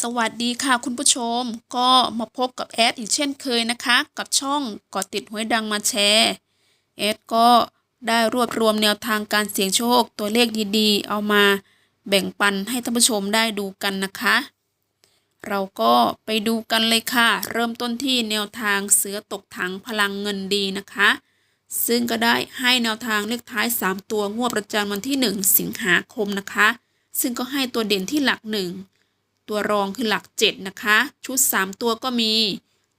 สวัสดีค่ะคุณผู้ชม ก็มาพบกับแอดอีกเช่นเคยนะคะ กับช่องกอติดหวยดังมาแชร์แอดก็ได้รวบรวมแนวทางการเสี่ยงโชคตัวเลขดีๆ เอามาแบ่งปันให้ท่านผู้ชมได้ดูกันนะคะ เราก็ไปดูกันเลยค่ะ เริ่มต้นที่แนวทางเสือตกถังพลังเงินดีนะคะ ซึ่งก็ได้ให้แนวทางเลขท้าย 3 ตัวงวดประจำวันที่ 1 สิงหาคมนะคะ ซึ่งก็ให้ตัวเด่นที่หลักหนึ่ง ตัวรองคือหลัก 7 นะคะ ชุด 3 ตัวก็มี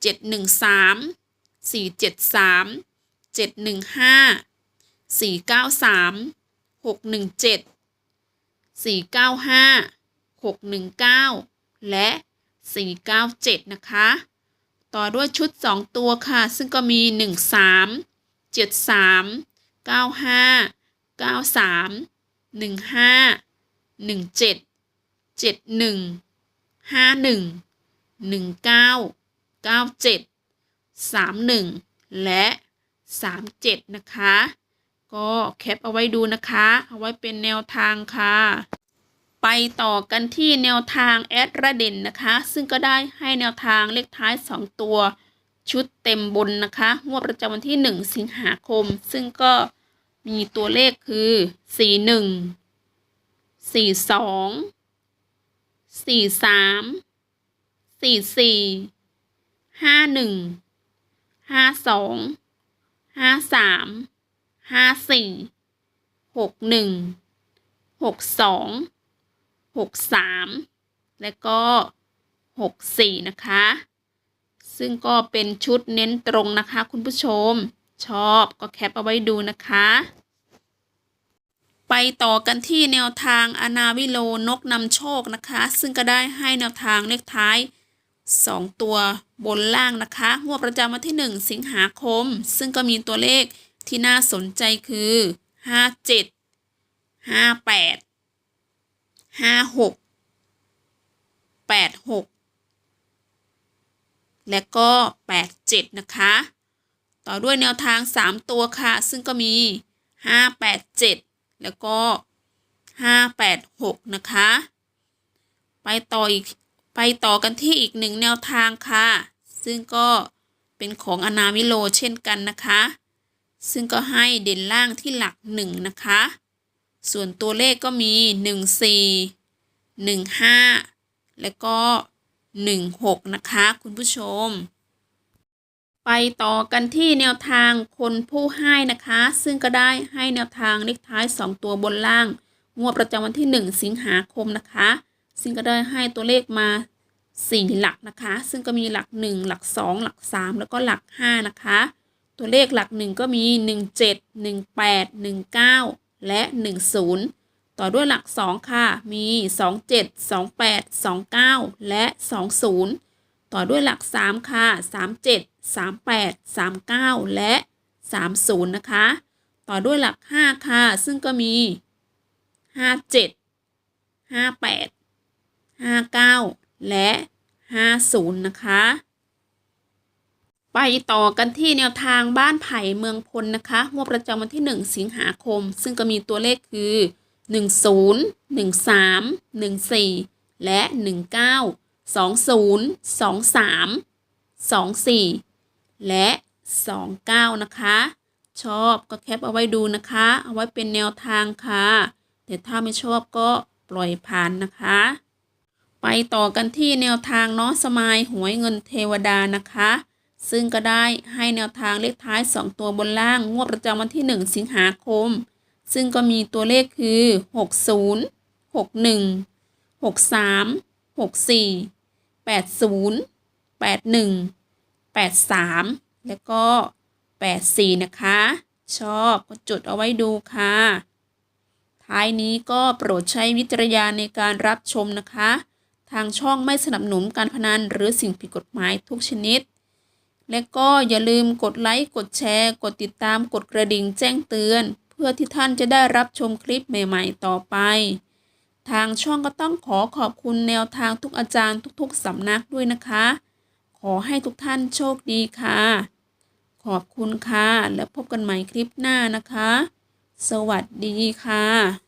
713 473 715 493 617 495 619 และ 497 นะคะ ต่อด้วยชุด 2 ตัวค่ะ ซึ่งก็มี 13 73 95 93 15 17 71 ห้าหนึ่งหนึ่งเก้าเก้าเจ็ดสามหนึ่งและสามเจ็ดนะคะ ก็แคปเอาไว้ดูนะคะ เอาไว้เป็นแนวทางค่ะ ไปต่อกันที่แนวทางแอดระเด่นนะคะ ซึ่งก็ได้ให้แนวทางเลขท้าย 2 ตัวชุดเต็มบนนะคะ งวดประจำวันที่ 1 สิงหาคม ซึ่งก็มีตัวเลขคือ 41 42 สี่สามสี่สี่ห้าหนึ่งห้าสองห้าสามห้าสี่หกหนึ่งหกสองหกสามและก็หกสี่นะคะ ซึ่งก็เป็นชุดเน้นตรงนะคะคุณผู้ชม ชอบก็แคปเอาไว้ดูนะคะ ไปต่อกันที่แนวทางอนาวิโลนกนำโชคนะคะ ซึ่งก็ได้ให้แนวทางเลขท้าย 2 ตัวบนล่างนะคะงวดประจำวันที่ 1 สิงหาคม ซึ่งก็มีตัวเลขที่น่าสนใจคือ 57 58 56 86 และก็ 87 นะคะ ต่อด้วยแนวทาง 3 ตัวค่ะ ซึ่งก็มี 587 แล้วก็586นะคะ ไปต่ออีกไปต่อกันที่อีกหนึ่งแนวทางค่ะ ซึ่งก็เป็นของอนาวิโลเช่นกันนะคะ ซึ่งก็ให้เด่นล่างที่หลักหนึ่งนะคะ ส่วนตัวเลขก็มี14 15แล้วก็16นะคะ คุณผู้ชม ไปต่อกันที่แนวทางคนผู้ให้นะคะ ซึ่งก็ได้ให้แนวทางเลขท้าย 2 ตัวบนล่าง งวดประจำวันที่ 1 สิงหาคมนะคะ ซึ่งก็ได้ให้ตัวเลขมา 4 หลักนะคะ ซึ่งก็มีหลัก 1 หลัก 2 หลัก 3 แล้วก็หลัก 5 นะคะ ตัวเลขหลัก 1 ก็มี 17 18 19 และ 10 ต่อด้วยหลัก 2 ค่ะ มี 27 28 29 และ 20 ต่อด้วยหลัก 3 ค่ะ 37 38 39 และ 30 นะคะ ต่อด้วยหลัก 5 ค่ะ ซึ่งก็มี 57 58 59 และ 50 นะคะ ไปต่อกันที่แนวทางบ้านไผ่เมืองพลนะคะงวดประจำวันที่ 1 สิงหาคม ซึ่งก็มีตัวเลขคือ 10 13 14 และ 19 20 23 24 และ 29 นะคะ ชอบก็แคปเอาไว้ดูนะคะ เอาไว้เป็นแนวทางค่ะ แต่ถ้าไม่ชอบก็ปล่อยผ่านนะคะ ไปต่อกันที่แนวทางน้องสมายหวยเงินเทวดานะคะ ซึ่งก็ได้ให้แนวทางเลขท้าย 2 ตัวบนล่างงวดประจำวันที่ 1 สิงหาคม ซึ่งก็มีตัวเลขคือ 60 61 63 64 80 81 83 แล้วก็ 84 นะคะ ชอบก็จดเอาไว้ดูค่ะ ท้ายนี้ก็โปรดใช้วิจารณญาณในการรับชมนะคะ ทางช่องไม่สนับสนุนการพนันหรือสิ่งผิดกฎหมายทุกชนิด และก็อย่าลืมกดไลค์กดแชร์ กดติดตามกดกระดิ่งแจ้งเตือน เพื่อที่ท่านจะได้รับชมคลิปใหม่ ๆ ต่อไปทางช่องก็ต้องขอขอบคุณแนวทางทุกอาจารย์ทุกๆ สำนักด้วยนะคะ อให้ทุกท่านโชคดีค่ะ ขอบคุณค่ะ แล้วพบกันใหม่คลิปหน้านะคะ สวัสดีค่ะ